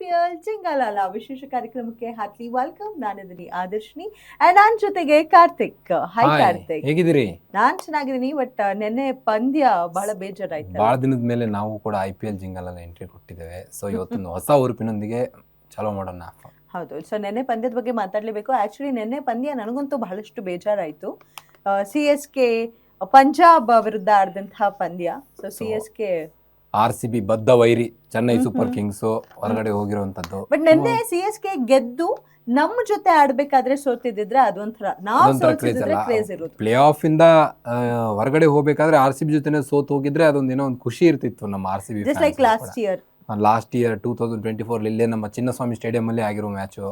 IPL ಚಿಂಗಾಲಾಲ ವಿಶೇಷ ಕಾರ್ಯಕ್ರಮಕ್ಕೆ heartly welcome ನಾನಿದ್ದೀನಿ ಆದರ್ಶಿನಿ ಅಂಡ್ ನಾನ್ ಜೊತೆಗೆ ಕಾರ್ತಿಕ್ ಹೈ ಕಾರ್ತಿಕ್ ಹೇಗಿದ್ದೀರಿ? ನಾನ್ ಚೆನ್ನಾಗಿದ್ದೀನಿ ಬಟ್ ನೆನ್ನೆ ಪಂದ್ಯ ಬಹಳ ಬೇಜಾರಾಯ್ತು ಬಹಳ ದಿನದ ಮೇಲೆ ನಾವು ಕೂಡ ಐ ಪಿ ಎಲ್ ಜಿಂಗಲಲ್ಲಿ ಎಂಟ್ರಿ ಕೊಟ್ಟಿದ್ದೇವೆ. ಸೊ ಇವತ್ತೊಂದು ಹೊಸ ಉರುಪಿನೊಂದಿಗೆ ಚಲೋ ಮಾಡೋಣ. ಹೌದು. ಸೊ ನೆನ್ನೆ ಪಂದ್ಯದ ಬಗ್ಗೆ ಮಾತಾಡ್ಲೇಬೇಕು. ಆಕ್ಚುಲಿ ನೆನ್ನೆ ಪಂದ್ಯ ನನಗಂತೂ ಬಹಳಷ್ಟು ಬೇಜಾರಾಯ್ತು. ಸಿ ಎಸ್ ಕೆ ಪಂಜಾಬ್ ವಿರುದ್ಧ ಆಡಿದಂತಹ ಪಂದ್ಯ. So C S K R C B ಬದ್ಧ ವೈರಿ ಚೆನ್ನೈ ಸೂಪರ್ ಕಿಂಗ್ಸ್ ಹೊರಗಡೆ ಹೋಗಿರುವಂತದ್ದು ಬಟ್ ನಿನ್ನೆ ಸಿ ಎಸ್ ಕೆ ಗೆದ್ದು ನಮ್ಮ ಜೊತೆ ಆಡ್ಬೇಕಾದ್ರೆ ಸೋತಿದ್ರೆ ಅದೊಂಥರ ನಾವು ಪ್ಲೇ ಆಫ್ ಇಂದ ಹೊರಗಡೆ ಹೋಗ್ಬೇಕಾದ್ರೆ ಆರ್ ಸಿ ಬಿ ಜೊತೆನೆ ಸೋತ್ ಹೋಗಿದ್ರೆ ಅದೊಂದು ಏನೋ ಒಂದು ಖುಷಿ ಇರ್ತಿತ್ತು ನಮ್ಮ R C B like last year last year two thousand twenty four ಇಲ್ಲೇ ನಮ್ಮ ಚಿನ್ನಸ್ವಾಮಿ ಸ್ಟೇಡಿಯಂ ಅಲ್ಲಿ ಆಗಿರೋ ಮ್ಯಾಚು.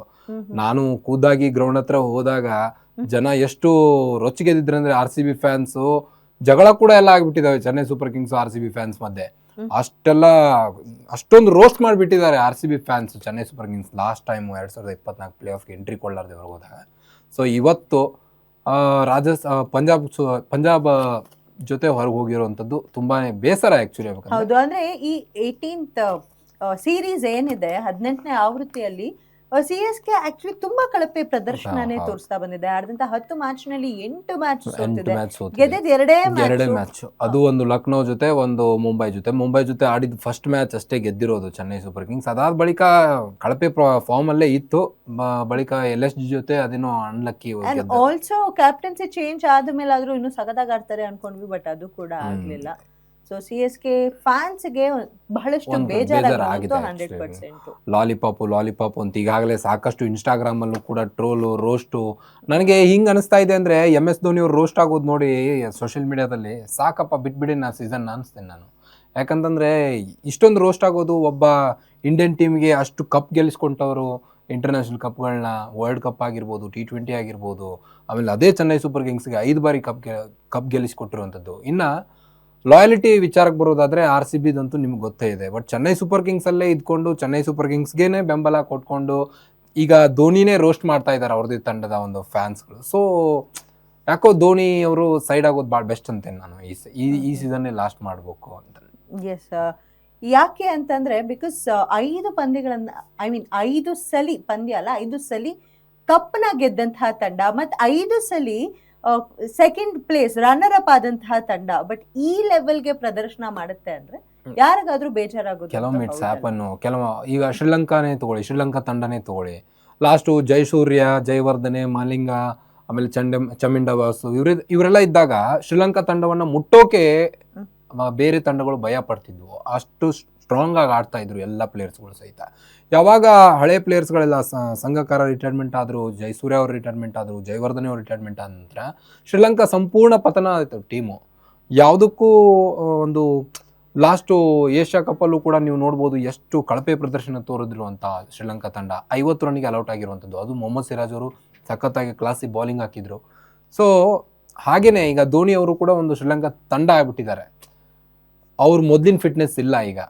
ನಾನು ಕೂದಾಗಿ ಗ್ರೌಂಡ್ ಹತ್ರ ಹೋದಾಗ ಜನ ಎಷ್ಟು ರೊಚ್ಚಿಗೆದಿದ್ರು ಅಂದ್ರೆ ಆರ್ ಸಿ ಬಿ ಫ್ಯಾನ್ಸ್ ಜಗಳ ಕೂಡ ಎಲ್ಲ ಆಗ್ಬಿಟ್ಟಿದಾವೆ Chennai super kings R C B fans ಮಧ್ಯೆ. ಅಷ್ಟೆಲ್ಲ ಅಷ್ಟೊಂದು ರೋಸ್ಟ್ ಮಾಡಿಬಿಟ್ಟಿದ್ದಾರೆ R C B fans Chennai super kings last time ಎರಡು ಸಾವಿರದ ಇಪ್ಪತ್ನಾಲ್ಕು ಪ್ಲೇ ಆಫ್ಗೆ ಎಂಟ್ರಿ ಕೊಡಲಾರ್ದೆ ಹೋದಾಗ. ಸೊ ಇವತ್ತು ರಾಜಸ್ ಪಂಜಾಬ್ ಪಂಜಾಬ್ ಜೊತೆ ಹೊರಗೆ ಹೋಗಿರುವಂಥದ್ದು ತುಂಬಾನೇ ಬೇಸರ ಆ್ಯಕ್ಚುಲಿ ಹೌದು ಅಂದರೆ ಈ ಏಯ್ಟೀನ್ತ್ ಸೀರೀಸ್ ಏನಿದೆ ಹದಿನೆಂಟನೇ ಆವೃತ್ತಿಯಲ್ಲಿ ಸಿ ಎಸ್ ಕೆ ಆಕ್ಚುಲಿ ತುಂಬಾ ಕಳಪೆ ಪ್ರದರ್ಶನನೇ. ತೋರಿಸ್ತಾ ಬಂದಿದೆ. ಆಡಿದಂತ ಹತ್ತು ಮ್ಯಾಚ್ನಲ್ಲಿ ಎಂಟು ಮ್ಯಾಚ್ ಮ್ಯಾಚ್ ಗೆದ್ದಿದ್ ಎರಡೇ ಎರಡೇ ಮ್ಯಾಚ್ ಅದು ಒಂದು ಲಕ್ನೋ ಜೊತೆ ಒಂದು ಮುಂಬೈ ಜೊತೆ. ಮುಂಬೈ ಜೊತೆ ಆಡಿದ ಫಸ್ಟ್ ಮ್ಯಾಚ್ ಅಷ್ಟೇ ಗೆದ್ದಿರೋದು ಚೆನ್ನೈ ಸೂಪರ್ ಕಿಂಗ್ಸ್. ಅದಾದ ಬಳಿಕ ಕಳಪೆ ಫಾರ್ಮ್ ಅಲ್ಲೇ ಇತ್ತು. ಬಳಿಕ ಎಲ್ ಎಸ್ ಜಿ ಜೊತೆ ಅದೇನೋ ಅನ್ಲಕ್ಕಿ ಆಲ್ಸೋ ಕ್ಯಾಪ್ಟನ್ಸಿ ಚೇಂಜ್ ಆದ್ಮೇಲೆ ಆದ್ರೂ ಇನ್ನು ಸಗದಾಗ ಆಡ್ತಾರೆ ಅನ್ಕೊಂಡ್ವಿ ಬಟ್ ಅದು ಕೂಡ. ಆಗ್ಲಿಲ್ಲ. ಸೊ ಸಿ ಎಸ್ ಕೆ ಫ್ಯಾನ್ಸ್ಗೆ ಬಹಳಷ್ಟು ಬೇಜಾರಾಗಿತ್ತು ಬೇಜಾರ್ ಆಗಿದೆ ಹಂಡ್ರೆಡ್ ಪರ್ಸೆಂಟ್. ಲಾಲಿಪಾಪ್ ಲಾಲಿಪಾಪ್ ಅಂತ ಈಗಾಗಲೇ ಸಾಕಷ್ಟು ಇನ್ಸ್ಟಾಗ್ರಾಮ್ ಅಲ್ಲೂ ಕೂಡ ಟ್ರೋಲು ರೋಸ್ಟು ನನಗೆ ಹಿಂಗ್ ಅನಿಸ್ತಾ ಇದೆ ಅಂದ್ರೆ ಎಂ ಎಸ್ ಧೋನಿ ಅವ್ರು ರೋಸ್ಟ್ ಆಗೋದು ನೋಡಿ ಸೋಷಿಯಲ್ ಮೀಡಿಯಾದಲ್ಲಿ ಸಾಕಪ್ಪ ಬಿಟ್ಬಿಡಿ ನಾ ಸೀಸನ್ ಅನಿಸ್ತೇನೆ ನಾನು. ಯಾಕಂತಂದ್ರೆ ಇಷ್ಟೊಂದು ರೋಸ್ಟ್ ಆಗೋದು ಒಬ್ಬ ಇಂಡಿಯನ್ ಟೀಮ್ಗೆ ಅಷ್ಟು ಕಪ್ ಗೆಲ್ಲಿಸ್ಕೊಂಡವರು ಇಂಟರ್ನ್ಯಾಷನಲ್ ಕಪ್ಗಳನ್ನ ವರ್ಲ್ಡ್ ಕಪ್ ಆಗಿರ್ಬೋದು ಟಿ ಟ್ವೆಂಟಿ ಆಗಿರ್ಬೋದು ಆಮೇಲೆ ಅದೇ ಚೆನ್ನೈ ಸೂಪರ್ ಕಿಂಗ್ಸ್ಗೆ ಐದು ಬಾರಿ ಕಪ್ ಕಪ್ ಗೆಲ್ಲಿಸಿಕೊಟ್ಟಿರುವಂಥದ್ದು ಇನ್ನು ಲಾಯಲಿಟಿ ವಿಚಾರಕ್ಕೆ ಬರೋದಾದರೆ ಆರ್ ಸಿ ಬಿದಂತೂ ನಿಮ್ಗೆ ಗೊತ್ತೇ ಇದೆ. ಬಟ್ ಚೆನ್ನೈ ಸೂಪರ್ ಕಿಂಗ್ಸಲ್ಲೇ ಇದ್ಕೊಂಡು ಚೆನ್ನೈ ಸೂಪರ್ ಕಿಂಗ್ಸ್ಗೇನೆ ಬೆಂಬಲ ಕೊಟ್ಕೊಂಡು ಈಗ ಧೋನಿನೇ ರೋಸ್ಟ್ ಮಾಡ್ತಾ ಇದ್ದಾರೆ ಅವ್ರದ್ದು ತಂಡದ ಒಂದು ಫ್ಯಾನ್ಸ್ಗಳು ಸೊ ಯಾಕೋ ಧೋನಿ ಅವರು ಸೈಡ್ ಆಗೋದು ಭಾಳ ಬೆಸ್ಟ್ ಅಂತೇನೆ ನಾನು ಈ ಈ ಸೀಸನ್ನೇ ಲಾಸ್ಟ್ ಮಾಡಬೇಕು ಅಂತ. ಎಸ್ ಯಾಕೆ ಅಂತಂದ್ರೆ ಬಿಕಾಸ್ ಐದು ಪಂದ್ಯಗಳನ್ನು ಐ ಮೀನ್ ಐದು ಸಲಿ, ಪಂದ್ಯ ಅಲ್ಲ, ಐದು ಸಲಿ ಕಪ್ನ ಗೆದ್ದಂತಹ ತಂಡ. ಮತ್ತು ಐದು ಸಲಿ ಸೆಕೆಂಡ್ ಪ್ಲೇಸ್ ರನ್ನರ್ ಅಪ್ ಆದಂತಹ ತಂಡ ಬಟ್ ಈ ಲೆವೆಲ್ಗೆ ಪ್ರದರ್ಶನ ಮಾಡುತ್ತೆ ಅಂದ್ರೆ. ಯಾರಿಗಾದ್ರೂ ಬೇಜಾರಾಗುತ್ತೆ ಕೆಲವೊಮ್ಮೆ ಇಟ್ಸ್ ಹ್ಯಾಪನ್ನು ಕೆಲವು ಈಗ ಶ್ರೀಲಂಕಾನೇ ತಗೊಳ್ಳಿ ಶ್ರೀಲಂಕಾ ತಂಡನೇ ತಗೊಳ್ಳಿ. ಲಾಸ್ಟು ಜಯಸೂರ್ಯ ಜಯವರ್ಧನೆ ಮಾಲಿಂಗ ಆಮೇಲೆ ಚಂಡ ಚಮಿಂಡ ವಾಸು ಇವ್ರ ಇವರೆಲ್ಲ ಇದ್ದಾಗ ಶ್ರೀಲಂಕಾ ತಂಡವನ್ನ ಮುಟ್ಟೋಕೆ ಬೇರೆ ತಂಡಗಳು ಭಯ ಪಡ್ತಿದ್ವು. ಅಷ್ಟು ಸ್ಟ್ರಾಂಗ್ ಆಗಿ ಆಡ್ತಾ ಇದ್ರು ಎಲ್ಲ ಪ್ಲೇಯರ್ಸ್ಗಳು ಸಹಿತ. ಯಾವಾಗ ಹಳೆ ಪ್ಲೇಯರ್ಸ್ಗಳೆಲ್ಲ ಸಂಘಕಾರ ರಿಟೈರ್ಮೆಂಟ್ ಆದ್ರು ಜಯಸೂರ್ಯ ಅವರು ರಿಟೈರ್ಮೆಂಟ್ ಆದ್ರು ಜಯವರ್ಧನೆ ಅವರು ರಿಟೈರ್ಮೆಂಟ್ ಆದ ನಂತರ ಶ್ರೀಲಂಕಾ ಸಂಪೂರ್ಣ ಪತನ ಆಯಿತು ಟೀಮು ಯಾವುದಕ್ಕೂ ಒಂದು ಲಾಸ್ಟು ಏಷ್ಯಾ ಕಪ್ಪಲ್ಲೂ ಕೂಡ ನೀವು ನೋಡ್ಬೋದು ಎಷ್ಟು ಕಳಪೆ ಪ್ರದರ್ಶನ ತೋರಿದ್ರು ಅಂತ ಶ್ರೀಲಂಕಾ ತಂಡ. ಐವತ್ತು ರನ್ಗೆ ಅಲೌಟ್ ಆಗಿರುವಂಥದ್ದು. ಅದು ಮೊಹಮ್ಮದ್ ಸಿರಾಜ್ ಅವರು ಸಖತ್ತಾಗಿ ಕ್ಲಾಸಿ ಬೌಲಿಂಗ್ ಹಾಕಿದ್ರು. ಸೊ ಹಾಗೆಯೇ ಈಗ ಧೋನಿ ಅವರು ಕೂಡ ಒಂದು ಶ್ರೀಲಂಕಾ ತಂಡ ಆಗ್ಬಿಟ್ಟಿದ್ದಾರೆ. ಅವ್ರ ಮೊದಲಿನ ಫಿಟ್ನೆಸ್ ಇಲ್ಲ ಈಗ.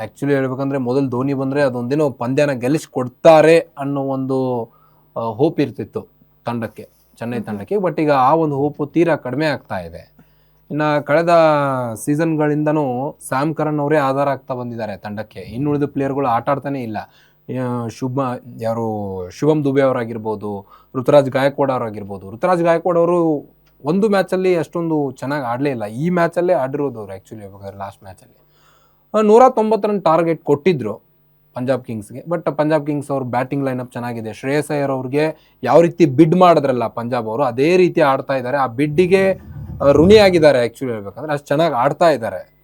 ಆ್ಯಕ್ಚುಲಿ ಹೇಳ್ಬೇಕಂದ್ರೆ ಮೊದಲು ಧೋನಿ ಬಂದರೆ ಅದೊಂದೇನೋ ಪಂದ್ಯನ ಗೆಲ್ಲಿಸ್ಕೊಡ್ತಾರೆ ಅನ್ನೋ ಒಂದು ಹೋಪ್ ಇರ್ತಿತ್ತು ತಂಡಕ್ಕೆ ಚೆನ್ನೈ ತಂಡಕ್ಕೆ. ಬಟ್ ಈಗ ಆ ಒಂದು ಹೋಪು ತೀರಾ ಕಡಿಮೆ ಆಗ್ತಾ ಇದೆ. ಇನ್ನು ಕಳೆದ ಸೀಸನ್ಗಳಿಂದನೂ ಸ್ಯಾಮ್ ಕರಣ್ ಅವರೇ ಆಧಾರ ಆಗ್ತಾ ಬಂದಿದ್ದಾರೆ ತಂಡಕ್ಕೆ. ಇನ್ನುಳಿದ ಪ್ಲೇಯರ್ಗಳು ಆಟ ಆಡ್ತಾನೆ ಇಲ್ಲ. ಶುಭ ಯಾರು ಶುಭಮ್ ದುಬೆ ಅವರಾಗಿರ್ಬೋದು ಋತುರಾಜ್ ಗಾಯಕ್ವಾಡ್ ಅವರಾಗಿರ್ಬೋದು. ಋತುರಾಜ್ ಗಾಯಕ್ವಾಡ್ ಅವರು ಒಂದು ಮ್ಯಾಚಲ್ಲಿ ಅಷ್ಟೊಂದು ಚೆನ್ನಾಗಿ ಆಡಲೇ ಇಲ್ಲ. ಈ ಮ್ಯಾಚಲ್ಲೇ ಆಡಿರೋದು ಅವ್ರು ಆ್ಯಕ್ಚುಲಿ ಹೇಳ್ಬೇಕಾದ್ರೆ ಲಾಸ್ಟ್ ಮ್ಯಾಚಲ್ಲಿ ನೂರ ತೊಂಬತ್ತು ರನ್ ಟಾರ್ಗೆಟ್ ಕೊಟ್ಟಿದ್ರು ಪಂಜಾಬ್ ಕಿಂಗ್ಸ್ಗೆ. ಬಟ್ ಪಂಜಾಬ್ ಕಿಂಗ್ಸ್ ಅವ್ರ ಬ್ಯಾಟಿಂಗ್ ಲೈನಪ್ ಚೆನ್ನಾಗಿದೆ. ಶ್ರೇಯಸ್ ಅಯ್ಯರ್ ಅವ್ರಿಗೆ ಯಾವ ರೀತಿ ಬಿಡ್ ಮಾಡಿದ್ರಲ್ಲ ಪಂಜಾಬ್ ಅವರು ಅದೇ ರೀತಿ ಆಡ್ತಾ ಇದ್ದಾರೆ. ಆ ಬಿಡ್ಡಿಗೆ ಋಣಿ ಆಗಿದ್ದಾರೆ ಆ್ಯಕ್ಚುಲಿ ಹೇಳ್ಬೇಕಂದ್ರೆ. ಅಷ್ಟು ಚೆನ್ನಾಗಿ ಆಡ್ತಾ ಇದ್ದಾರೆ.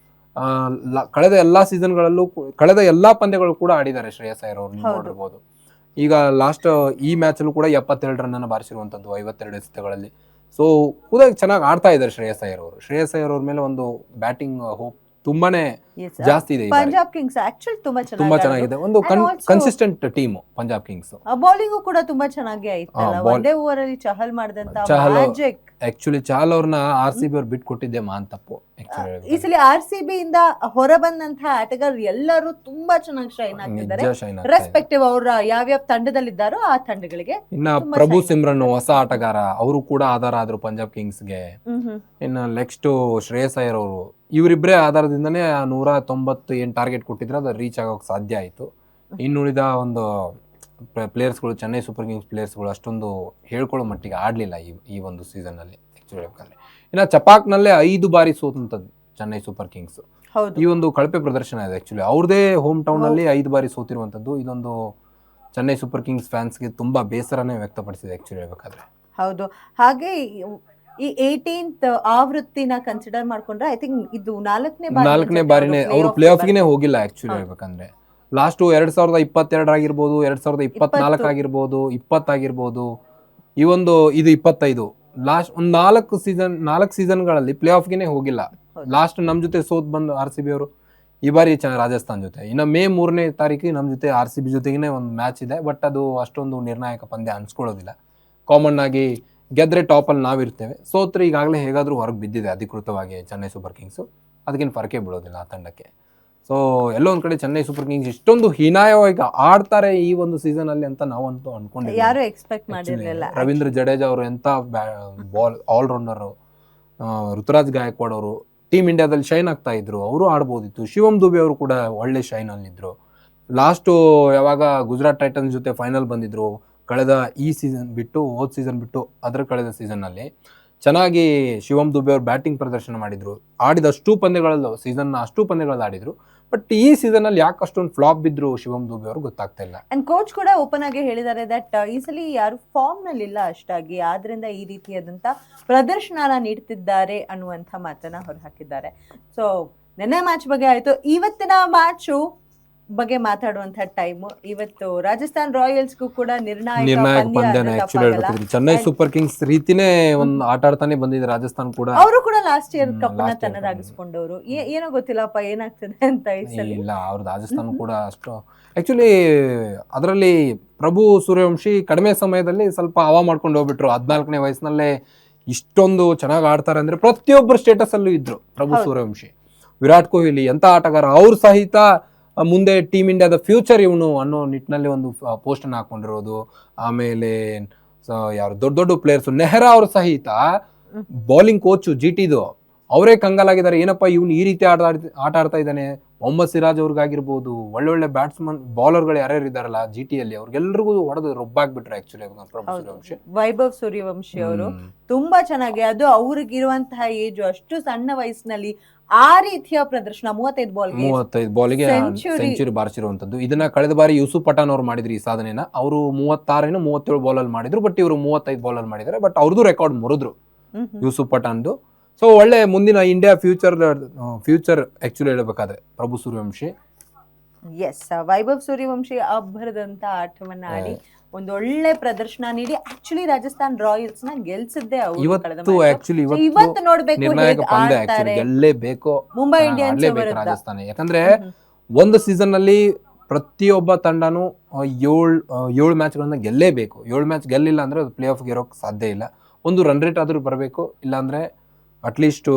ಲ- ಕಳೆದ ಎಲ್ಲ ಸೀಸನ್ಗಳಲ್ಲೂ ಕಳೆದ ಎಲ್ಲ ಪಂದ್ಯಗಳು ಕೂಡ ಆಡಿದ್ದಾರೆ ಶ್ರೇಯಸ್ ಅಯ್ಯರ್ ಅವರು ನೀವು. ನೋಡಿರ್ಬೋದು ಈಗ ಲಾಸ್ಟ್ ಈ ಮ್ಯಾಚಲ್ಲೂ ಕೂಡ ಎಪ್ಪತ್ತೆರಡು ರನ್ನನ್ನು ಬಾರಿಸಿರುವಂಥದ್ದು ಐವತ್ತೆರಡು ಎಸೆತಗಳಲ್ಲಿ. ಸೊ ಕೂದ ಚೆನ್ನಾಗಿ ಆಡ್ತಾ ಇದ್ದಾರೆ ಶ್ರೇಯಸ್ ಅಯ್ಯರ್ ಅವರು. ಶ್ರೇಯಸ್ ಅಯ್ಯರ್ ಅವ್ರ ಮೇಲೆ ಒಂದು ಬ್ಯಾಟಿಂಗ್ ಹೋಪ್ ತುಂಬಾನೇ ಜಾಸ್ತಿ ಇದೆ ಪಂಜಾಬ್ ಕಿಂಗ್ಸ್ ಆಕ್ಚುಲಿ ತುಂಬಾ ತುಂಬಾ ಚೆನ್ನಾಗಿ ಚೆನ್ನಾಗಿದೆ. ಒಂದು consistent team Punjab kings bowling ಕೂಡ ತುಂಬಾ ಚೆನ್ನಾಗಿ ಆಯ್ತಲ್ಲ. ಹಾ, ಒಂದೇ ಓವರ್ ಅಲ್ಲಿ ಚಹಲ್ ಮಾಡಿದಂತ ಮ್ಯಾಜಿಕ್ ಆಕ್ಚುಲಿ ಚಹಲ್ ಅವ್ರನ್ನ ಆರ್ ಸಿ ಬಿ ಅವ್ರು ಬಿಟ್ಟು ಕೊಟ್ಟಿದ್ದೆ ಮಾನ್ ತಪ್ಪು ಈ ಸಲ ಆರ್ ಸಿ ಬಿ ಇಂದ ಹೊರ ಬಂದಂತಹ ಆಟಗಾರರು ಎಲ್ಲರೂ ತುಂಬಾ ಚೆನ್ನಾಗಿ ಶೈನ್ ಆಗ್ತಿದ್ದಾರೆ ರೆಸ್ಪೆಕ್ಟಿವ್ ಅವ್ರ ಯಾವ್ಯಾವ ತಂಡದಲ್ಲಿದ್ದಾರೋ ಆ ತಂಡಗಳಿಗೆ ಇನ್ನ ಪ್ರಭು ಸಿಮ್ರನ್ ಹೊಸ ಆಟಗಾರ ಅವರು ಕೂಡ ಆಧಾರ ಆದ್ರು ಪಂಜಾಬ್ ಕಿಂಗ್ಸ್ಗೆ ಗೆ. ಇನ್ನ ಇನ್ನು ನೆಕ್ಸ್ಟ್ ಶ್ರೇಯಸ್ ಅಯ್ಯರ್ ಅವರು ಇವರಿಬ್ಬರೇ ಆಧಾರದಿಂದನೇ ಆ ನೂರ ತೊಂಬತ್ತು ಏನು ಟಾರ್ಗೆಟ್ ಕೊಟ್ಟಿದ್ರೆ ಅದು ರೀಚ್ ಆಗೋಕೆ ಸಾಧ್ಯ ಆಯಿತು. ಇನ್ನುಳಿದ ಒಂದು ಪ್ಲೇಯರ್ಸ್ಗಳು ಚೆನ್ನೈ ಸೂಪರ್ ಕಿಂಗ್ಸ್ ಪ್ಲೇಯರ್ಸ್ಗಳು ಅಷ್ಟೊಂದು ಹೇಳ್ಕೊಳ್ಳೋ ಮಟ್ಟಿಗೆ ಆಡಲಿಲ್ಲ ಈ ಈ ಒಂದು ಸೀಸನ್ನಲ್ಲಿ ಆ್ಯಕ್ಚುಲಿ ಹೇಳ್ಬೇಕಂದ್ರೆ ಇನ್ನು ಚಪಾಕ್ನಲ್ಲೇ ಐದು ಬಾರಿ ಸೋತಂಥದ್ದು ಚೆನ್ನೈ ಸೂಪರ್ ಕಿಂಗ್ಸ್ ಹೌದು. ಈ ಒಂದು ಕಳಪೆ ಪ್ರದರ್ಶನ ಇದೆ ಆ್ಯಕ್ಚುಲಿ ಅವ್ರದೇ ಹೋಮ್ ಟೌನಲ್ಲಿ ಐದು ಬಾರಿ ಸೋತಿರುವಂಥದ್ದು ಇದೊಂದು ಚೆನ್ನೈ ಸೂಪರ್ ಕಿಂಗ್ಸ್ ಫ್ಯಾನ್ಸ್ಗೆ ತುಂಬ ಬೇಸರನೇ ವ್ಯಕ್ತಪಡಿಸಿದೆ ಆ್ಯಕ್ಚುಲಿ ಹೇಳ್ಬೇಕಾದ್ರೆ ಹೌದು. ಹಾಗೆ ಈ- ಏಯ್ಟೀನ್ತ್ ಆವೃತ್ತಿನ ಕನ್ಸಿಡರ್ ಮಾಡ್ಕೊಂಡ್ರೆ ಐ ಥಿಂಕ್ ಇದು ನಾಲ್ಕನೇ ನಾಲ್ಕನೇ ಬಾರಿನೇ ಅವರು ಪ್ಲೇ ಗೆ ಆಫ್ಗೆ ಹೋಗಿಲ್ಲ ಆ್ಯಕ್ಚುಲಿ ಹೌದು. ಹೇಳ್ಬೇಕಂದ್ರೆ ಲಾಸ್ಟು ಎರಡ್ ಸಾವಿರದ ಇಪ್ಪತ್ತೆರಡು ಆಗಿರ್ಬೋದು ಎರಡ್ ಸಾವಿರದ ಇಪ್ಪತ್ನಾಲ್ಕು. ಆಗಿರ್ಬೋದು ಇಪ್ಪತ್ತಾಗಿರ್ಬೋದು ಈ ಒಂದು ಇದು ಇಪ್ಪತ್ತೈದು ಲಾಸ್ಟ್ ಒಂದು ನಾಲ್ಕು ಸೀಸನ್ ನಾಲ್ಕು ಸೀಸನ್ಗಳಲ್ಲಿ ಪ್ಲೇ ಆಫ್ಗೆ ಹೋಗಿಲ್ಲ. ಲಾಸ್ಟ್ ನಮ್ಮ ಜೊತೆ ಸೋತ್ ಬಂದು ಆರ್ ಸಿ ಬಿ ಅವರು ಈ ಬಾರಿ ಚ- ರಾಜಸ್ಥಾನ್ ಜೊತೆ ಇನ್ನು ಮೇ ಮೂರನೇ ತಾರೀಕಿಗೆ ನಮ್ಮ ಜೊತೆ ಆರ್ ಸಿ ಬಿ ಜೊತೆಗೇ ಒಂದು ಮ್ಯಾಚ್ ಇದೆ ಬಟ್ ಅದು ಅಷ್ಟೊಂದು ನಿರ್ಣಾಯಕ ಪಂದ್ಯ ಅನ್ಸ್ಕೊಳ್ಳೋದಿಲ್ಲ ಕಾಮನ್ ಆಗಿ ಗೆದ್ರೆ ಟಾಪಲ್ಲಿ ನಾವಿರ್ತೇವೆ ಸೋತ್ರ ಈಗಾಗಲೇ ಹೇಗಾದರೂ ಹೊರಗೆ ಬಿದ್ದಿದೆ ಅಧಿಕೃತವಾಗಿ ಚೆನ್ನೈ ಸೂಪರ್ ಕಿಂಗ್ಸು. ಅದಕ್ಕೇನು ಫರಕೇ ಬೀಳೋದಿಲ್ಲ ಆ ತಂಡಕ್ಕೆ. ಸೊ ಎಲ್ಲೋ ಒಂದ್ ಕಡೆ ಚೆನ್ನೈ ಸೂಪರ್ ಕಿಂಗ್ಸ್ ಇಷ್ಟೊಂದು ಹೀನಾಯವಾಗಿ ಆಡ್ತಾರೆ ಈ ಒಂದು ಸೀಸನ್ ಅಲ್ಲಿ ಅಂತ ನಾವಂತೂ ಅನ್ಕೊಂಡಿದ್ದೀವಿ ಯಾರು ಎಕ್ಸ್ಪೆಕ್ಟ್ Actually, ರವೀಂದ್ರ ಜಡೇಜಾ ಅವರು ಎಂತ ಬಾಲ್ ಆಲ್ರೌಂಡರ್ ಋತುರಾಜ್ ಗಾಯಕ್ವಾಡ್ ಅವರು ಟೀಮ್ ಇಂಡಿಯಾದಲ್ಲಿ ಶೈನ್ ಆಗ್ತಾ ಇದ್ರು ಅವರು ಆಡ್ಬೋದಿತ್ತು. ಶಿವಮ್ ದುಬೆ ಅವರು ಕೂಡ ಒಳ್ಳೆ ಶೈನ್ ಅಲ್ಲಿದ್ರು ಲಾಸ್ಟು ಯಾವಾಗ ಗುಜರಾತ್ ಟೈಟನ್ಸ್ ಜೊತೆ ಫೈನಲ್ ಬಂದಿದ್ರು ಕಳೆದ ಈ ಸೀಸನ್ ಬಿಟ್ಟು, ಹೋದ್ ಸೀಸನ್ ಬಿಟ್ಟು, ಅದರ ಕಳೆದ ಸೀಸನ್ನಲ್ಲಿ ಚೆನ್ನಾಗಿ ಶಿವಮ್ ದುಬೆ ಅವರು ಬ್ಯಾಟಿಂಗ್ ಪ್ರದರ್ಶನ ಮಾಡಿದ್ರು. ಆಡಿದ ಅಷ್ಟು ಪಂದ್ಯಗಳಲ್ಲೂ ಸೀಸನ್ನ ಅಷ್ಟು ಪಂದ್ಯಗಳಲ್ಲಿ ಆಡಿದ್ರು. ಬಟ್ ಈ ಸೀಸನಲ್ಲಿ ಯಾಕೆ ಅಷ್ಟೊಂದು ಫ್ಲಾಪ್ ಬಿದ್ರು ಶಿವಮ್ ದುಬೆ ಅವರು ಗೊತ್ತಾಗ್ತಾ ಇಲ್ಲ. ಅಂಡ್ ಕೋಚ್ ಕೂಡ ಓಪನ್ ಆಗಿ ಹೇಳಿದ್ದಾರೆ ದಟ್ ಈಸಲಿ ಸಲ ಯಾರು ಫಾರ್ಮ್ನಲ್ಲಿ ಇಲ್ಲ ಅಷ್ಟಾಗಿ. ಆದ್ರಿಂದ ಈ ರೀತಿಯಾದಂತ ಪ್ರದರ್ಶನ ನೀಡ್ತಿದ್ದಾರೆ ಅನ್ನುವಂಥ ಮಾತನ್ನ ಹೊರಹಾಕಿದ್ದಾರೆ. ಸೊ ನೆನ್ನೆ ಮ್ಯಾಚ್ ಬಗ್ಗೆ ಆಯಿತು. ಇವತ್ತಿನ ಮ್ಯಾಚು ಬಗ್ಗೆ ಮಾತಾಡುವಂತ ಟೈಮ್ ಇವತ್ತು ರಾಜಸ್ಥಾನ್ ರಾಯಲ್ಸ್ಗೂ ಕೂಡ ನಿರ್ಣಾಯಕ ಪಂದ್ಯನ ಆಕ್ಚುಲಿ ಚೆನ್ನೈ ಸೂಪರ್ ಕಿಂಗ್ಸ್ ರೀತಿನೇ ಒಂದು ಆಟ ಆಡ್ತಾನೆ ಬಂದಿದೆ ರಾಜಸ್ಥಾನ್ ಕೂಡ. ಅವರು ಕೂಡ ಲಾಸ್ಟ್ ಇಯರ್ ಕಪ್ ತನ್ನದಾಗಿಸ್ಕೊಂಡವರು ಏನೋ ಗೊತ್ತಿಲ್ಲಪ್ಪ ಏನಾಗ್ತದೆ ಅಂತ ಇಲ್ಲ ಅವ್ರ ರಾಜಸ್ಥಾನ್ ಕೂಡ ಅಷ್ಟು ಆಕ್ಚುಲಿ ಅದರಲ್ಲಿ ಪ್ರಭು ಸೂರ್ಯವಂಶಿ ಕಡಿಮೆ ಸಮಯದಲ್ಲಿ ಸ್ವಲ್ಪ ಹವಾ ಮಾಡ್ಕೊಂಡು ಹೋಗ್ಬಿಟ್ರು. ಹದಿನಾಲ್ಕನೇ ವಯಸ್ಸಿನಲ್ಲೇ ಇಷ್ಟೊಂದು ಚೆನ್ನಾಗಿ ಆಡ್ತಾರೆ ಅಂದ್ರೆ ಪ್ರತಿಯೊಬ್ಬರು ಸ್ಟೇಟಸ್ ಅಲ್ಲೂ ಇದ್ರು ಪ್ರಭು ಸೂರ್ಯವಂಶಿ. ವಿರಾಟ್ ಕೊಹ್ಲಿ ಎಂತ ಆಟಗಾರ ಅವ್ರು ಸಹಿತ ಮುಂದೆ ಟೀಮ್ ಇಂಡಿಯಾದ ಫ್ಯೂಚರ್ ಇವನು ಅನ್ನೋ ನಿಟ್ಟಿನಲ್ಲಿ ಒಂದು ಪೋಸ್ಟ್ ಅನ್ನು ಹಾಕೊಂಡಿರೋದು. ಆಮೇಲೆ ಸ- ಯಾರು ದೊಡ್ಡ ದೊಡ್ಡ ಪ್ಲೇಯರ್ಸು ನೆಹರಾ ಅವರು ಸಹಿತ. ಬೌಲಿಂಗ್ ಕೋಚ್ ಜಿ ಟಿದು ಅವರೇ ಕಂಗಾಲಾಗಿದ್ದಾರೆ. ಏನಪ್ಪ ಇವನು ಈ ರೀತಿ ಆಟ ಆಟ ಆಡ್ತಾ ಇದ್ದಾನೆ? ಮೊಹಮ್ಮದ್ ಸಿರಾಜ್ ಅವ್ರಿಗಾಗಿರ್ಬೋದು. ಒಳ್ಳೊಳ್ಳೆ ಬ್ಯಾಟ್ಸ್ಮನ್ ಬೌಲರ್ಗಳು ಯಾರ್ಯಾರು ಇದ್ದಾರಲ್ಲ ಜಿ ಟಿಯಲ್ಲಿ ಅವ್ರಿಗೆಲ್ರಿಗೂ ಹೊಡೆದು ರೊಬ್ಬಾಗ್ಬಿಟ್ರು ಆಕ್ಚುಲಿ ವೈಭವ್ ಸೂರ್ಯವಂಶಿ ಅವರು. ತುಂಬಾ ಚೆನ್ನಾಗಿ ಅದು ಅವ್ರಿಗಿರುವಂತಹ ಏಜ್ ಅಷ್ಟು ಸಣ್ಣ ವಯಸ್ಸಿನಲ್ಲಿ ಆ ರೀತಿಯ ಪ್ರದರ್ಶನ ಮೂವತ್ತೈದು ಬಾಲ್ ಮೂವತ್ತೈದು ಬಾಲಿಗೆ Century. ಸೆಂಚುರಿ ಬಾರಿಸಿರುವಂತದ್ದು ಇದನ್ನ ಕಳೆದ ಬಾರಿ ಯೂಸುಫ್ ಪಠಾನ್ ಅವ್ರು ಮಾಡಿದ್ರು ಈ ಸಾಧನೆನ ಅವರು ಮೂವತ್ತಾರೇನು ಮೂವತ್ತೇಳು ಅಲ್ಲಿ ಮಾಡಿದ್ರು ಬಟ್ ಇವರು ಮೂವತ್ತೈದು ಅಲ್ಲಿ ಮಾಡಿದ್ದಾರೆ ಬಟ್ ಅವ್ರದ್ದು ರೆಕಾರ್ಡ್ ಮುರಿದ್ರು ಯೂಸುಫ್ ಪಠಾನ್ದು ಸೊ ಒಳ್ಳೆ ಮುಂದಿನ ಇಂಡಿಯಾ ಫ್ಯೂಚರ್ ಫ್ಯೂಚರ್ ಆಕ್ಚುಲಿ ಹೇಳಬೇಕಾದ್ರೆ ಪ್ರಭು ಸೂರ್ಯವಂಶಿ. ಎಸ್ ವೈಭವ್ ಸೂರ್ಯವಂಶಿ ಅಬ್ಬರದಂತ ಆಟವನ್ನ ಆಡಿ ಒಂದು ಒಳ್ಳೆ ಪ್ರದರ್ಶನ ನೀಡಿ. ಆಕ್ಚುಲಿ ರಾಜಸ್ಥಾನ್ ರಾಯಲ್ಸ್ನ ಗೆಲ್ಸಿದ್ದೆ ಅವರು ಇವತ್ತು. ಆಕ್ಚುಲಿ ನೋಡ್ಬೇಕು ಗೆಲ್ಲೇಬೇಕು ಮುಂಬೈ ಇಂಡಿಯನ್ಸ್ ರಾಜಸ್ಥಾನ. ಯಾಕಂದ್ರೆ. ಒಂದು ಸೀಸನ್ನಲ್ಲಿ ಪ್ರತಿಯೊಬ್ಬ ತಂಡನೂ ಏಳು ಏಳು ಮ್ಯಾಚ್ಗಳನ್ನ ಗೆಲ್ಲೇಬೇಕು. ಏಳು ಮ್ಯಾಚ್ ಗೆಲ್ಲಿಲ್ಲ ಅಂದ್ರೆ ಅದು ಪ್ಲೇ ಆಫ್ಗೆ ಇರೋಕೆ ಸಾಧ್ಯ ಇಲ್ಲ. ಒಂದು ರನ್ ರೇಟ್ ಆದ್ರೂ ಬರಬೇಕು. ಇಲ್ಲಾಂದ್ರೆ ಅಟ್ಲೀಸ್ಟ್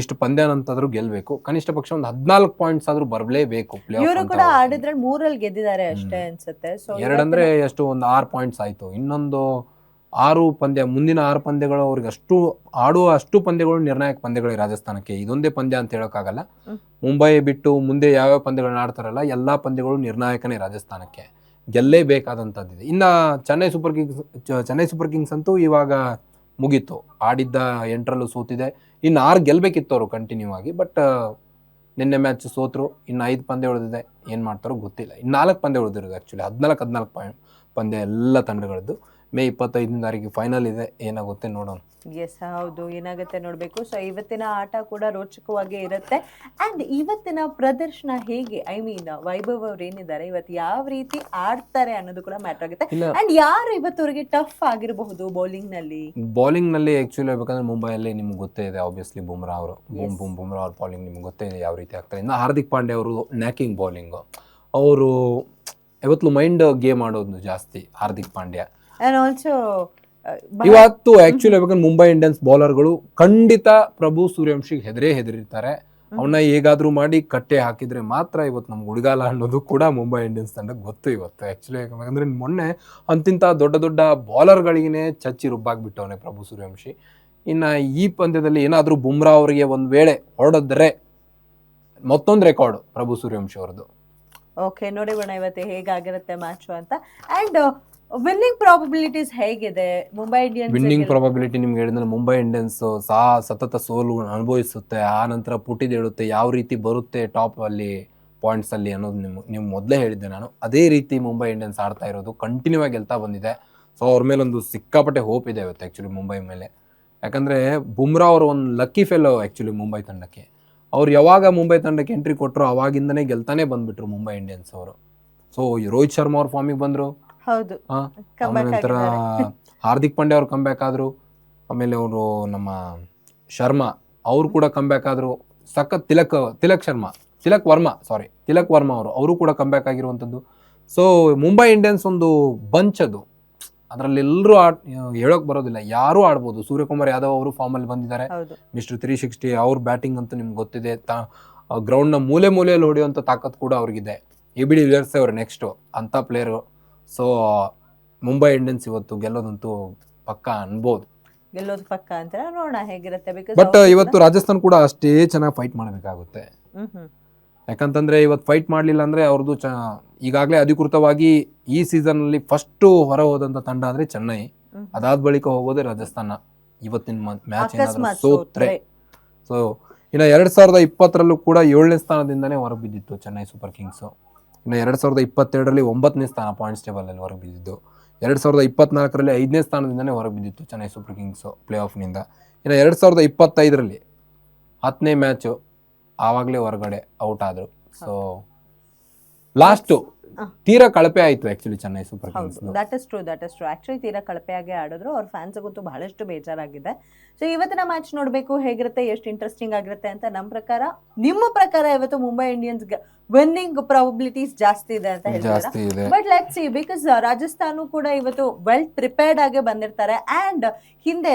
ಇಷ್ಟು ಪಂದ್ಯ ಅಂತಾದ್ರೂ ಗೆಲ್ಬೇಕು. ಕನಿಷ್ಠ ಪಕ್ಷ ಒಂದು ಹದಿನಾಲ್ಕು ಪಾಯಿಂಟ್ಸ್ ಆದ್ರೂ ಬರಲೇಬೇಕು ಇವರು ಕೂಡ ಮೂರಲ್ಲಿ ಗೆದ್ದಿದ್ದಾರೆ ಅಷ್ಟೇ ಅನ್ಸುತ್ತೆ. ಸೊ ಎರಡಂದ್ರೆ ಎಷ್ಟು ಒಂದು ಆರು ಪಾಯಿಂಟ್ಸ್ ಆಯ್ತು. ಇನ್ನೊಂದು ಆರು ಪಂದ್ಯ ಮುಂದಿನ ಆರು ಪಂದ್ಯಗಳು ಅವ್ರಿಗೆ ಅಷ್ಟು ಆಡುವ ಅಷ್ಟು ಪಂದ್ಯಗಳು ನಿರ್ಣಾಯಕ ಪಂದ್ಯಗಳು ರಾಜಸ್ಥಾನಕ್ಕೆ. ಇದೊಂದೇ ಪಂದ್ಯ ಅಂತ ಹೇಳೋಕ್ಕಾಗಲ್ಲ. ಮುಂಬೈ ಬಿಟ್ಟು ಮುಂದೆ ಯಾವ್ಯಾವ ಪಂದ್ಯಗಳನ್ನ ಆಡ್ತಾರಲ್ಲ ಎಲ್ಲಾ ಪಂದ್ಯಗಳು ನಿರ್ಣಾಯಕನೇ ರಾಜಸ್ಥಾನಕ್ಕೆ. ಗೆಲ್ಲೇಬೇಕಾದಂಥದ್ದಿದೆ ಇನ್ನ Chennai super kings Chennai super kings ಅಂತೂ ಇವಾಗ ಮುಗೀತು. ಆಡಿದ್ದ ಎಂಟ್ರಲ್ಲೂ ಸೋತಿದೆ. ಇನ್ನು ಆರು ಗೆಲ್ಬೇಕಿತ್ತು ಅವರು ಕಂಟಿನ್ಯೂ ಆಗಿ ಬಟ್ ನಿನ್ನೆ ಮ್ಯಾಚ್ ಸೋತರು, ಇನ್ನು ಐದು ಪಂದ್ಯ ಉಳಿದಿದೆ, ಏನು ಮಾಡ್ತಾರೋ ಗೊತ್ತಿಲ್ಲ. ಇನ್ನು ನಾಲ್ಕು ಪಂದ್ಯ ಉಳಿದಿರೋದು ಆ್ಯಕ್ಚುಲಿ ಹದಿನಾಲ್ಕು ಹದಿನಾಲ್ಕು ಪಾಯಿಂಟ್ ಪಂದ್ಯ ಎಲ್ಲ ತಂಡಗಳದ್ದು. ಮೇ ಇಪ್ಪತ್ತೈದನೇ ತಾರೀಕಿಗೆ ಫೈನಲ್ ಇದೆ ಏನಾಗುತ್ತೆ ನೋಡೋಣ. ಎಸ್ ಹೌದು ಏನಾಗುತ್ತೆ ನೋಡಬೇಕು. ಸೊ ಇವತ್ತಿನ ಆಟ ಕೂಡ ರೋಚಕವಾಗಿ ಇರುತ್ತೆ. ಅಂಡ್ ಇವತ್ತಿನ ಪ್ರದರ್ಶನ ಹೇಗೆ? ಐ ಮೀನ್ ವೈಭವ್ ಅವ್ರು ಏನಿದ್ದಾರೆ ಇವತ್ತು ಯಾವ ರೀತಿ ಆಡ್ತಾರೆ ಅನ್ನೋದು ಕೂಡ ಮ್ಯಾಟರ್ ಆಗುತ್ತೆ. ಅಂಡ್ ಯಾರು ಇವತ್ತವರಿಗೆ ಟಫ್ ಆಗಿರಬಹುದು ಬೌಲಿಂಗ್ನಲ್ಲಿ ನಲ್ಲಿ ಆ್ಯಕ್ಚುಲಿ ಹೇಳ್ಬೇಕಂದ್ರೆ ಮುಂಬೈಯಲ್ಲಿ ನಿಮ್ಗೆ ಗೊತ್ತೇ ಇದೆ ಆಬ್ವಿಯಸ್ಲಿ ಬುಮ್ರಾ ಅವರು. ಬೂಮ್. ಬೂಮ್ ಬುಮ್ರಾ ಅವ್ರ ಬೌಲಿಂಗ್ ನಿಮ್ಗೆ ಗೊತ್ತೇ ಇದೆ ಯಾವ ರೀತಿ ಆಗ್ತಾರೆ. ಇನ್ನು ಹಾರ್ದಿಕ್ ಪಾಂಡೆ ಅವರು ನ್ಯಾಕಿಂಗ್ ಬೌಲಿಂಗ್ ಅವರು ಯಾವತ್ತೂ ಮೈಂಡ್ ಗೇಮ್ ಆಡೋದು ಜಾಸ್ತಿ ಹಾರ್ದಿಕ್ ಪಾಂಡ್ಯ. ಅಂಡ್ ಆಲ್ಸೋ ಇವತ್ತು ಆಕ್ಚುಲಿ ಹೇಳ್ಬೇಕಂದ್ರೆ ಮುಂಬೈ ಇಂಡಿಯನ್ಸ್ ಬೌಲರ್ಗಳು ಖಂಡಿತ ಪ್ರಭು ಸೂರ್ಯವಂಶಿಗೆ ಹೆದರೇ ಹೆದರಿರ್ತಾರೆ. ಅವನ್ನ ಹೇಗಾದ್ರೂ ಮಾಡಿ ಕಟ್ಟೆ ಹಾಕಿದ್ರೆ ಮಾತ್ರ ಇವತ್ತು ನಮ್ಗೆ ಹುಡುಗಾಲ ಅನ್ನೋದು ಕೂಡ ಮುಂಬೈ ಇಂಡಿಯನ್ಸ್ ತಂಡಕ್ಕೆ ಗೊತ್ತು ಇವತ್ತು. ಆಕ್ಚುಲಿ ಯಾಕಂದ್ರೆ ಮೊನ್ನೆ ಅಂತಿಂತ ದೊಡ್ಡ ದೊಡ್ಡ ಬೌಲರ್ಗಳಿಗೇ ಚಚ್ಚಿ ರುಬ್ಬಾಗ್ಬಿಟ್ಟವನೆ ಪ್ರಭು ಸೂರ್ಯವಂಶಿ. ಇನ್ನ ಈ ಪಂದ್ಯದಲ್ಲಿ ಏನಾದರೂ ಬುಮ್ರಾ ಅವರಿಗೆ ಒಂದ್ ವೇಳೆ ಹೊಡೆದ್ರೆ ಮತ್ತೊಂದು ರೆಕಾರ್ಡ್ ಪ್ರಭು ಸೂರ್ಯವಂಶಿ ಅವ್ರದ್ದು. ಓಕೆ ನೋಡಿ ಬಣ್ಣ ಇವತ್ತು ಹೇಗಾಗಿರುತ್ತೆ ಮ್ಯಾಚು ಅಂತ. ಅಂಡ್ ವಿನ್ನಿಂಗ್ ಪ್ರಾಬಬಿಲಿಟೀಸ್ ಹೇಗಿದೆ? ಮುಂಬೈ ಇಂಡಿಯನ್ಸ್ ವಿನ್ನಿಂಗ್ ಪ್ರಾಬಬಿಲಿಟಿ ನಿಮ್ಗೆ ಹೇಳಿದ್ರೆ ಮುಂಬೈ ಇಂಡಿಯನ್ಸ್ ಸಹ ಸತತ ಸೋಲು ಅನುಭವಿಸುತ್ತೆ ಆ ನಂತರ ಪುಟಿದೇಳುತ್ತೆ ಯಾವ ರೀತಿ ಬರುತ್ತೆ ಟಾಪ್ ಅಲ್ಲಿ ಪಾಯಿಂಟ್ಸ್ ಅಲ್ಲಿ ಅನ್ನೋದು ನಿಮ್ ನೀವು ಮೊದಲೇ ಹೇಳಿದ್ದೆ ನಾನು. ಅದೇ ರೀತಿ ಮುಂಬೈ ಇಂಡಿಯನ್ಸ್ ಆಡ್ತಾ ಇರೋದು ಕಂಟಿನ್ಯೂ ಆಗಿ ಗೆಲ್ತಾ ಬಂದಿದೆ. ಸೊ ಅವ್ರ ಮೇಲೆ ಒಂದು ಸಿಕ್ಕಾಪಟ್ಟೆ ಹೋಪ್ ಇದೆ ಇವತ್ತು ಆ್ಯಕ್ಚುಲಿ ಮುಂಬೈ ಮೇಲೆ. ಯಾಕಂದ್ರೆ ಬುಮ್ರಾ ಅವರು ಒಂದು ಲಕ್ಕಿ ಫೆಲೋ ಆ್ಯಕ್ಚುಲಿ ಮುಂಬೈ ತಂಡಕ್ಕೆ. ಅವ್ರು ಯಾವಾಗ ಮುಂಬೈ ತಂಡಕ್ಕೆ ಎಂಟ್ರಿ ಕೊಟ್ಟರು ಅವಾಗಿಂದನೇ ಗೆಲ್ತಾನೆ ಬಂದ್ಬಿಟ್ರು ಮುಂಬೈ ಇಂಡಿಯನ್ಸ್ ಅವರು. ಸೊ ರೋಹಿತ್ ಶರ್ಮಾ ಅವ್ರ ಫಾರ್ಮಿಗೆ ಬಂದರು. ಹೌದು. ನಂತರ ಹಾರ್ದಿಕ್ ಪಾಂಡೆ ಅವ್ರು ಕಮ್ಬ್ಯಾಕ್ ಆದ್ರು ಆಮೇಲೆ ಅವರು ನಮ್ಮ ಶರ್ಮಾ ಅವ್ರು ಕೂಡ ಕಮ್ಬ್ಯಾಕ್ ಆದ್ರು. ಸಖತ್ ತಿಲಕ್ ತಿಲಕ್ ಶರ್ಮಾ ತಿಲಕ್ ವರ್ಮಾ ಸಾರಿ ತಿಲಕ್ ವರ್ಮಾ ಅವರು ಅವರು ಕೂಡ ಕಮ್ಬ್ಯಾಕ್ ಆಗಿರುವಂಥದ್ದು. ಸೊ ಮುಂಬೈ ಇಂಡಿಯನ್ಸ್ ಒಂದು ಬಂಚ್ ಅದು. ಅದರಲ್ಲಿ ಎಲ್ಲರೂ ಆಡ್ ಹೇಳೋಕೆ ಬರೋದಿಲ್ಲ. ಯಾರೂ ಆಡ್ಬೋದು. ಸೂರ್ಯಕುಮಾರ್ ಯಾದವ್ ಅವರು ಫಾರ್ಮಲ್ಲಿ ಬಂದಿದ್ದಾರೆ. ಮಿಸ್ಟರ್ ತ್ರೀ ಸಿಕ್ಸ್ಟಿ ಅವ್ರ ಬ್ಯಾಟಿಂಗ್ ಅಂತೂ ನಿಮ್ಗೆ ಗೊತ್ತಿದೆ. ತಾ ಗ್ರೌಂಡ್ನ ಮೂಲೆ ಮೂಲೆಯಲ್ಲಿ ಹೊಡೆಯುವಂಥ ತಾಕತ್ ಕೂಡ ಅವ್ರಿಗಿದೆ. ಎ ಬಿ ಡಿ ವಿಲಿಯರ್ಸ್ ಅವ್ರು ನೆಕ್ಸ್ಟು ಅಂಥ ಪ್ಲೇಯರು ಸೊ ಮುಂಬೈ ಇಂಡಿಯನ್ಸ್ ಇವತ್ತು ಗೆಲ್ಲೋದಂತೂ ಪಕ್ಕ ಅನ್ಬೋದು. ಗೆಲ್ಲೋದು ಪಕ್ಕ ಅಂತ ನೋಡೋಣ ಹೇಗಿರುತ್ತೆ. ಬಿಕಾಸ್ ಬಟ್ ಇವತ್ತು ರಾಜಸ್ಥಾನ್ ಕೂಡ ಅಷ್ಟೇ ಚೆನ್ನಾಗಿ ಫೈಟ್ ಮಾಡಬೇಕಾಗುತ್ತೆ. ಯಾಕಂತಂದ್ರೆ ಇವತ್ತು ಫೈಟ್ ಮಾಡಲಿಲ್ಲ ಅಂದ್ರೆ ಅವ್ರದ್ದು ಚ ಈಗಾಗಲೇ ಅಧಿಕೃತವಾಗಿ ಈ ಸೀಸನ್ ಅಲ್ಲಿ ಫಸ್ಟ್ ಹೊರ ಹೋದಂತ ತಂಡ ಅಂದ್ರೆ ಚೆನ್ನೈ. ಅದಾದ ಬಳಿಕ ಹೋಗೋದೇ ರಾಜಸ್ಥಾನ. ಇವತ್ತಿನ ಮ್ಯಾಚ್ ಏನಾದರೂ ಸೋತ್ರೆ. ಸೊ ಇನ್ನು ಎರಡ್ ಸಾವಿರದ ಇಪ್ಪತ್ತರಲ್ಲೂ ಕೂಡ ಏಳನೇ ಸ್ಥಾನದಿಂದನೇ ಹೊರಬಿದ್ದಿತ್ತು ಚೆನ್ನೈ ಸೂಪರ್ ಕಿಂಗ್ಸು ಇನ್ನು ಎರಡು ಸಾವಿರದ ಇಪ್ಪತ್ತೆರಡರಲ್ಲಿ ಒಂಬತ್ತನೇ ಸ್ಥಾನ ಪಾಯಿಂಟ್ಸ್ ಟೇಬಲಲ್ಲಿ ಹೊರಗೆ ಬಿದ್ದಿದ್ದು ಎರಡು ಸಾವಿರದ ಇಪ್ಪತ್ನಾಲ್ಕರಲ್ಲಿ ಐದನೇ ಸ್ಥಾನದಿಂದಲೇ ಹೊರಗೆ ಬಿದ್ದಿತ್ತು ಚೆನ್ನೈ ಸೂಪರ್ ಕಿಂಗ್ಸು ಪ್ಲೇ ಆಫ್ನಿಂದ ಇನ್ನು ಎರಡು ಸಾವಿರದ ಇಪ್ಪತ್ತೈದರಲ್ಲಿ ಹತ್ತನೇ ಮ್ಯಾಚು ಆವಾಗಲೇ ಹೊರಗಡೆ ಔಟ್ ಆದರು ಸೊ ಲಾಸ್ಟು. ತೀರಾ ಕಳಪೆ ಆಯ್ತು actually Chennai super kings that is true that is true actually ತೀರಾ ಕಳಪೆಯಾಗಿ ಆಡಿದ್ರು. ಅವ್ರ ಫ್ಯಾನ್ಸ್ಗಂತೂ ಬಹಳಷ್ಟು ಬೇಜಾರಾಗಿದೆ. ಸೊ ಇವತ್ತಿನ ಮ್ಯಾಚ್ ನೋಡಬೇಕು ಹೇಗಿರುತ್ತೆ ಎಷ್ಟು ಇಂಟ್ರೆಸ್ಟಿಂಗ್ ಆಗಿರುತ್ತೆ ಅಂತ ನಮ್ಮ ಪ್ರಕಾರ. ನಿಮ್ಮ ಪ್ರಕಾರ ಇವತ್ತು ಮುಂಬೈ ಇಂಡಿಯನ್ಸ್ ವಿನ್ನಿಂಗ್ ಪ್ರಾಬಬಿಲಿಟೀಸ್ ಜಾಸ್ತಿ ಇದೆ ಅಂತ ಹೇಳ್ತಾರೆ? But let see because Rajasthan ಕೂಡ ಇವತ್ತು ವೆಲ್ ಪ್ರಿಪೇರ್ಡ್ ಆಗಿ ಬಂದಿರ್ತಾರೆ. ಅಂಡ್ ಹಿಂದೆ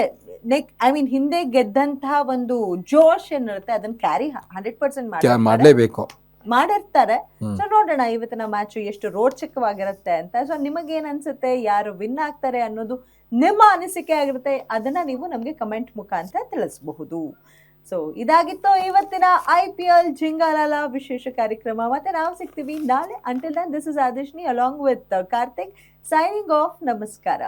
ನೆಕ್ ಐ ಮೀನ್ ಹಿಂದೆ ಗೆದ್ದಂತಹ ಒಂದು ಜೋಶ್ ಏನಿರುತ್ತೆ ಅದನ್ನ ಕ್ಯಾರಿ ಹಂಡ್ರೆಡ್ ಪರ್ಸೆಂಟ್ ಮಾಡ್ಲೇಬೇಕು. ಮಾಡಿರ್ತಾರೆ. ಸೊ ನೋಡೋಣ ಇವತ್ತಿನ ಮ್ಯಾಚ್ ಎಷ್ಟು ರೋಚಕವಾಗಿರುತ್ತೆ ಅಂತ. ಸೊ ನಿಮಗೇನ್ ಅನ್ಸುತ್ತೆ? ಯಾರು ವಿನ್ ಆಗ್ತಾರೆ ಅನ್ನೋದು ನಿಮ್ಮ ಅನಿಸಿಕೆ ಆಗಿರುತ್ತೆ. ಅದನ್ನ ನೀವು ನಮಗೆ ಕಮೆಂಟ್ ಮುಖಾಂತರ ತಿಳಿಸಬಹುದು. ಸೊ ಇದಾಗಿತ್ತು ಇವತ್ತಿನ ಐ ಪಿ ಎಲ್ ಜಿಂಗಾಲಾಲ ವಿಶೇಷ ಕಾರ್ಯಕ್ರಮ. ಮತ್ತೆ ನಾವು ಸಿಗ್ತೀವಿ ನಾಳೆ. Until then this is Aadishni along with Karthik signing off ನಮಸ್ಕಾರ.